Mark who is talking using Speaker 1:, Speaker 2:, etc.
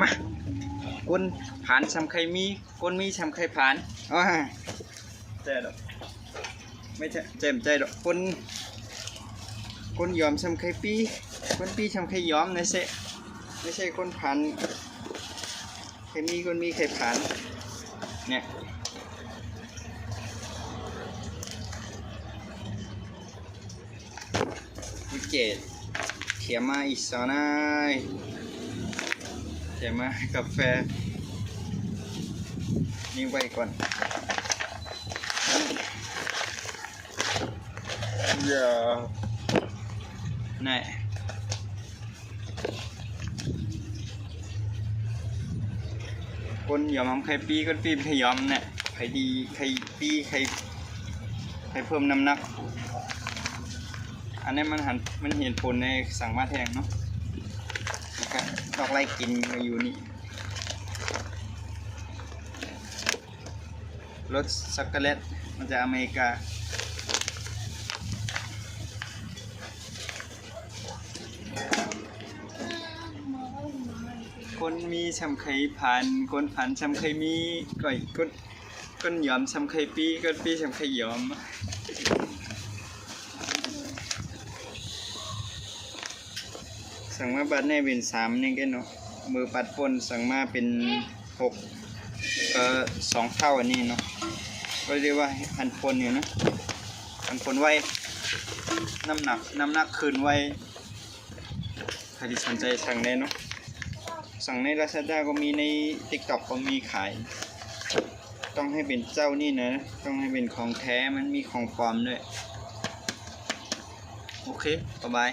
Speaker 1: มาก้นผ่านชำไข่มีก้นมีชำไข่ผ่านอ๋อใจดอกไม่ใช่เจมใจดอกก้นก้นยอมชำไข่ปีก้นปีชำไข่ยอมนะเซไม่ใช่ก้นผ่านไข่มีก้นมีไข่ผ่านเนี่ยวิเกตเขียมาอีกสองนาย เขียมากาแฟ นี่ไว้ก่อนอย่านี่คนยอมทำใครปีก็ปีใครยอมเนี่ยใครดีใครปีใครใครเพิ่มน้ำหนัก อันนี้มันหันมันเห็นผลในสั่งมาแทงเนาะ ดอกไล่กินมาอยู่นี่รสช็อกโกแลตมาจากอเมริกา คนมีชำไข่ผ่านคนผ่านชำไข่มีก่อยคนคนยอมชำไข่ปีก็ปีชำไข่ยอม สั่งมาบัตรในเป็นสามนี่แกเนาะมือปัดปนสั่งมาเป็นหกเอ่อสองเท่าอันนี้เนาะก็เรียกว่าพันปนอยู่นะพันปนไว้น้ำหนักน้ำหนักคืนไว้ใครที่สนใจสั่งได้เนาะสั่งใน Lazada ก็มีใน TikTok ก็มีขาย ต้องให้เป็นเจ้านี่นะ ต้องให้เป็นของแท้มันมีของปลอมด้วย โอเคบ๊ายบาย